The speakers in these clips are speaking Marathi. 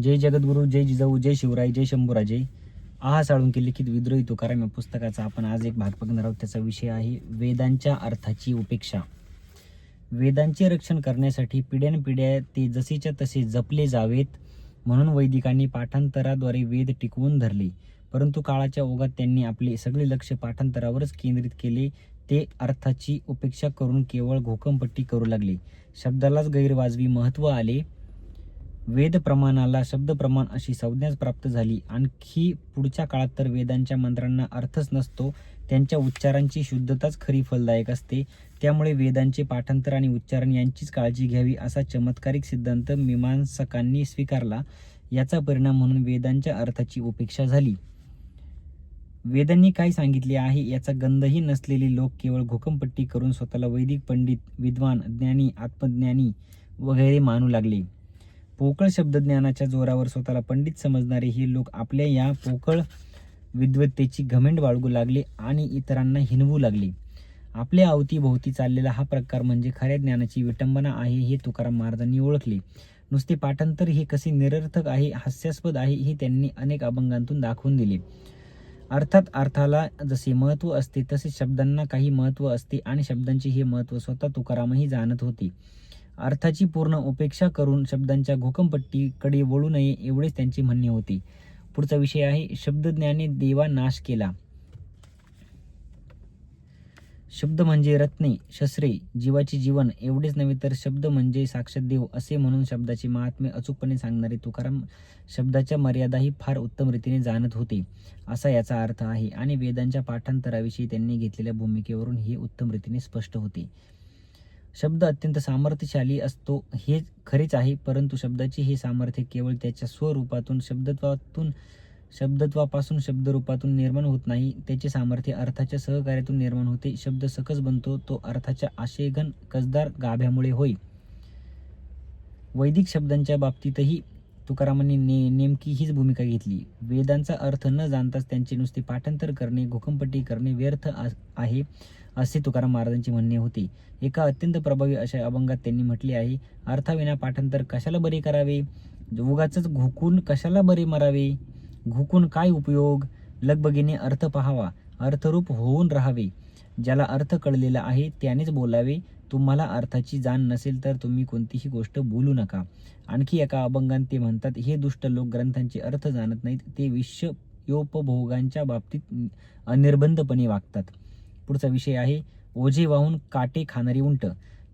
जय जगद्गुरू जय जिजाऊ जय शिवराय जय शंभूराजे. आहा साळुंके लिखित विद्रोही तुकाराम या पुस्तकाचा आपण आज एक भाग बघणार आहोत. त्याचा विषय आहे वेदांच्या अर्थाची उपेक्षा. वेदांचे रक्षण करण्यासाठी पिढ्यानपिढ्या ते जसेच्या तसे जपले जावेत म्हणून वैदिकांनी पाठांतराद्वारे वेद टिकवून धरले. परंतु काळाच्या ओघात त्यांनी आपले सगळे लक्ष पाठांतरावरच केंद्रित केले. ते अर्थाची उपेक्षा करून केवळ घोकंपट्टी करू लागले. शब्दालाच गैरवाजवी महत्त्व आले. वेद प्रमाणाला शब्द प्रमाण अशी संज्ञाच प्राप्त झाली. आणखी पुढच्या काळात तर वेदांच्या मंत्रांना अर्थच नसतो. त्यांच्या उच्चारांची शुद्धताच खरी फलदायक असते. त्यामुळे वेदांचे पाठांतर आणि उच्चारण यांचीच काळजी घ्यावी असा चमत्कारिक सिद्धांत मीमांसकांनी स्वीकारला. याचा परिणाम म्हणून वेदांच्या अर्थाची उपेक्षा झाली. वेदांनी काय सांगितले आहे याचा गंधही नसलेले लोक केवळ घोकंपट्टी करून स्वतःला वैदिक पंडित विद्वान ज्ञानी आत्मज्ञानी वगैरे मानू लागले. पोकळ शब्दज्ञानाच्या जोरावर स्वतःला पंडित समजणारे हे लोक आपल्या या पोकळ विद्वत्तेची घमेंड बाळगू लागले आणि इतरांना हिनवू लागले. आपल्या अवतीभोवती चाललेला हा प्रकार म्हणजे खऱ्या ज्ञानाची विटंबना आहे हे तुकाराम महाराजांनी ओळखले. नुसते पाठांतर हे कसे निरर्थक आहे हास्यास्पद आहे हे त्यांनी अनेक अभंगांतून दाखवून दिले. अर्थात अर्थाला जसे महत्त्व असते तसे शब्दांना काही महत्त्व असते आणि शब्दांचे हे महत्त्व स्वतः तुकारामही जाणत होते. अर्थाची पूर्ण उपेक्षा करून शब्दांच्या घोकंपट्टीकडे वळू नये एवढेच त्यांचे म्हणणे होते. पुढचा विषय आहे शब्दज्ञाने देवा नाश केला. शब्द म्हणजे रत्ने शस्त्रे जीवाचे जीवन एवढेच नव्हे तर शब्द म्हणजे साक्षात देव असे म्हणून शब्दाचे महात्म्य अचूकपणे सांगणारे तुकाराम शब्दाच्या मर्यादाही फार उत्तम रीतीने जाणत होते असा याचा अर्थ आहे. आणि वेदांच्या पाठांतराविषयी त्यांनी घेतलेल्या भूमिकेवरून हे उत्तम रीतीने स्पष्ट होते. शब्द अत्यंत सामर्थ्यशाली असतो हे खरेच आहे परंतु शब्दाचे हे सामर्थ्य केवळ त्याच्या स्वरूपातून शब्दत्वातून शब्दत्वापासून शब्दरूपातून निर्माण होत नाही. त्याचे सामर्थ्य अर्थाच्या सहकार्यातून निर्माण होते. शब्द सकस बनतो तो अर्थाच्या आशयघन कसदार गाभ्यामुळे होय. वैदिक शब्दांच्या बाबतीतही तुकारामांनी ने नेमकी हीच भूमिका घेतली. वेदांचा अर्थ न जाणताच त्यांचे नुसते पाठांतर करणे घोकंपट्टी करणे व्यर्थ आहे असे तुकाराम महाराजांचे म्हणणे होते. एका अत्यंत प्रभावी अशा अभंगात त्यांनी म्हटले आहे अर्थाविना पाठांतर कशाला बरे करावे? उगाच घुकून कशाला बरे मरावे? घुकून काय उपयोग? लगबगीने अर्थ पहावा अर्थरूप होऊन राहावे. ज्याला अर्थ कळलेला आहे त्यानेच बोलावे. तुम्हाला अर्थाची जाण नसेल तर तुम्ही कोणतीही गोष्ट बोलू नका. आणखी एका अभंगात ते म्हणतात हे दुष्ट लोक ग्रंथांचे अर्थ जाणत नाहीत ते विश्वयोपभोगांच्या बाबतीत अनिर्बंधपणे वागतात. पुढचा विषय आहे ओझे वाहून काटे खाणारी उंट.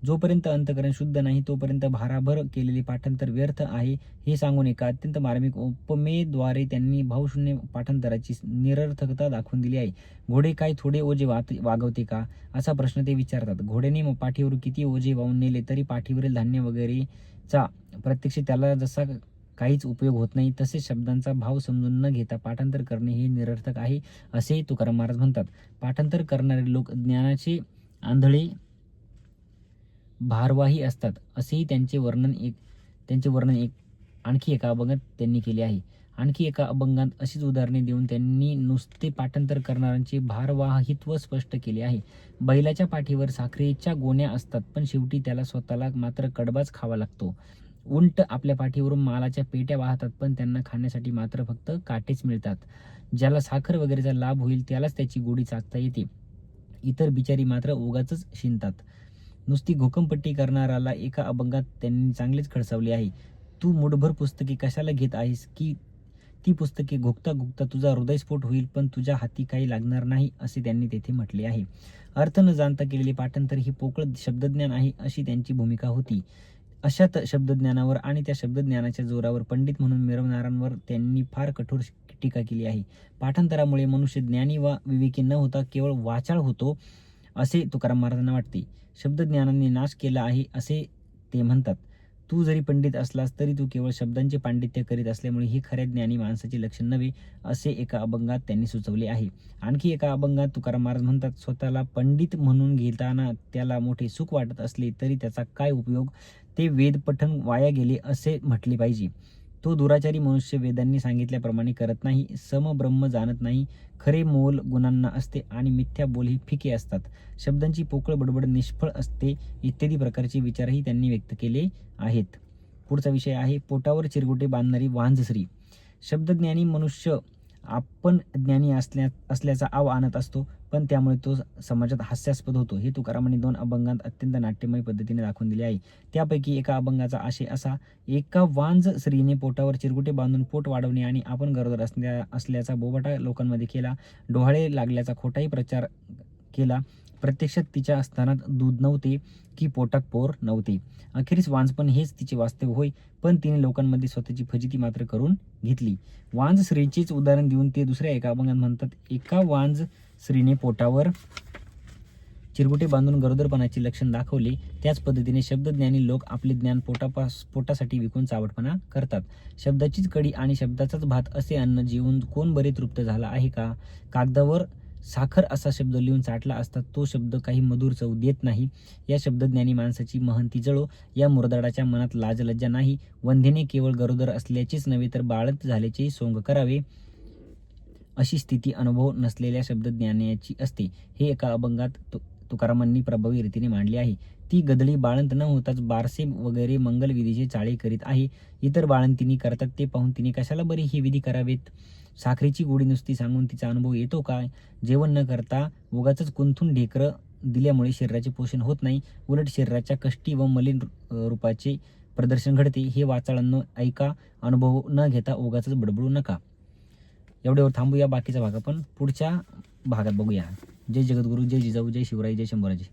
जोपर्यंत अंतकरण शुद्ध नाही तोपर्यंत भाराभर केलेले पाठांतर व्यर्थ आहे हे सांगून एका अत्यंत मार्मिक उपमेद्वारे त्यांनी भावशून्य पाठांतराची निरर्थकता दाखवून दिली आहे. घोडे काय थोडे ओझे वात वागवते का? असा प्रश्न ते विचारतात. घोड्याने मग पाठीवर किती ओझे वाहून नेले तरी पाठीवरील धान्य वगैरेचा प्रत्यक्ष त्याला जसा काहीच उपयोग होत नाही तसेच शब्दांचा भाव समजून न घेता पाठांतर करणे हे निरर्थक आहे असे तुकाराम महाराज म्हणतात. पाठांतर करणारे लोक ज्ञानाचे आंधळे भारवाही असतात असेही त्यांचे वर्णन एक त्यांचे वर्णन एक आणखी एका अभंगात त्यांनी केले आहे. आणखी एका अभंगात अशीच उदाहरणे देऊन त्यांनी नुसते पाठांतर करणाऱ्यांचे भारवाहित्व स्पष्ट केले आहे. बैलाच्या पाठीवर साखरेच्या गोण्या असतात पण शेवटी त्याला स्वतःला मात्र कडबाच खावा लागतो. उंट आपल्या पाठीवरून मालाच्या पेट्या वाहतात पण त्यांना खाण्यासाठी मात्र फक्त काटेच मिळतात. ज्याला साखर वगैरेचा लाभ होईल त्यालाच त्याची गोडी चाकता येते. इतर बिचारी मात्र उगाच शिंतात. नुसती घोकंपट्टी करणाराला एका अभंगात त्यांनी चांगलेच खडसावले आहे. तू मुठभर पुस्तके कशाला घेत आहेस की ती पुस्तके घोकता घोकता तुझा हृदयस्फोट होईल पण तुझ्या हाती काही लागणार नाही असे त्यांनी तेथे म्हटले आहे. अर्थ न जाणता केलेले पाठांतर ही पोकळ शब्दज्ञान आहे अशी त्यांची भूमिका होती. अशात शब्दज्ञानावर आणि त्या शब्दज्ञानाच्या जोरावर पंडित म्हणून मिरवणाऱ्यांवर त्यांनी फार कठोर टीका केली आहे. पाठांतरामुळे मनुष्य ज्ञानी वा विवेकी न होता केवळ वाचाळ होतो असे तुकाराम महाराजांना वाटते. शब्दज्ञानाने नाश केला आहे असे ते म्हणतात. तू जरी पंडित असलास तरी तू केवळ शब्दांचे पांडित्य करीत असल्यामुळे ही खऱ्या ज्ञानी माणसाचे लक्षण नव्हे असे एका अभंगात त्यांनी सुचवले आहे. आणखी एका अभंगात तुकाराम महाराज म्हणतात स्वतःला पंडित म्हणून घेताना त्याला मोठे सुख वाटत असले तरी त्याचा काय उपयोग? ते वेदपठण वाया गेले असे म्हटले पाहिजे. तो दुराचारी मनुष्य वेदांनी सांगितल्याप्रमाणे करत नाही समब्रह्म जाणत नाही खरे मोल गुणांना असते आणि मिथ्या बोल ही फिके असतात. शब्दांची पोकळ बडबड निष्फळ असते इत्यादी प्रकारचे विचारही त्यांनी व्यक्त केले आहेत. पुढचा विषय आहे पोटावर चिरगुटे बांधणारी वांझश्री शब्दज्ञानी मनुष्य आपण ज्ञानी असल्या असल्याचा आव आणत असतो पण त्यामुळे तो समाजात हास्यास्पद होतो. हे तुकारामांनी दोन अभंगात अत्यंत नाट्यमय पद्धतीने दाखवून दिले आहे. त्यापैकी एका अभंगाचा आशय असा एका वांज स्त्रीने पोटावर चिरगुटे बांधून पोट वाढवणे आणि आपण गरोदर असल्या असल्याचा बोबाटा लोकांमध्ये केला. डोहाळे लागल्याचा खोटाही प्रचार केला. प्रत्यक्षात तिच्या स्थानात दूध नव्हते की पोटात पोर नव्हते. अखेरीस वांजपण हेच तिचे वास्तव होय पण तिने लोकांमध्ये स्वतःची फजिती मात्र करून घेतली. वांज स्त्रीचेच उदाहरण देऊन ते दुसऱ्या एका अभंगात म्हणतात एका वांज स्त्रीने पोटावर चिरगुटे बांधून गरोदरपणाचे लक्षण दाखवले. त्याच पद्धतीने शब्दज्ञानी लोक आपले ज्ञान पोटापास पोटासाठी विकून चावटपणा करतात. शब्दाचीच कडी आणि शब्दाचाच भात असे अन्न जेवून कोण बरे तृप्त झाला आहे का? कागदावर साखर असा शब्द लिहून चाटला असता तो शब्द काही मधुर चव देत नाही. या शब्दज्ञानी माणसाची महंती जळो. या मुरदाडाच्या मनात लाजलज्जा नाही. वंधेने केवळ गरोदर असल्याचेच नव्हे तर बाळंत झाल्याचेही सोंग करावे. अशी स्थिती अनुभव नसलेल्या शब्दज्ञानाची असते. हे एका अभंगात तु- तुकारामांनी प्रभावी रीतीने मांडले आहे. ती गदळी बाळंत न होताच बारसे वगैरे मंगलविधीचे चाळे करीत आहे. इतर बाळंतिनी करतात ते पाहून तिने कशाला बरे हे विधी करावेत? साखरेची गोडी नुसती सांगून तिचा अनुभव येतो काय जेवण न करता उगाच कुंथून ढेकरं दिल्यामुळे शरीराचे पोषण होत नाही. उलट शरीराच्या कष्टी व मलिन रु- रूपाचे प्रदर्शन घडते. हे वाचाळांनो ऐका. अनुभव न घेता उगाच बडबडू नका. एवढ्यावर थांबूया बाकीचा भाग आपण पुढच्या भागात बघूया. जय जगद्गुरू जय जिजाऊ जय शिवराई जय शंभराजी.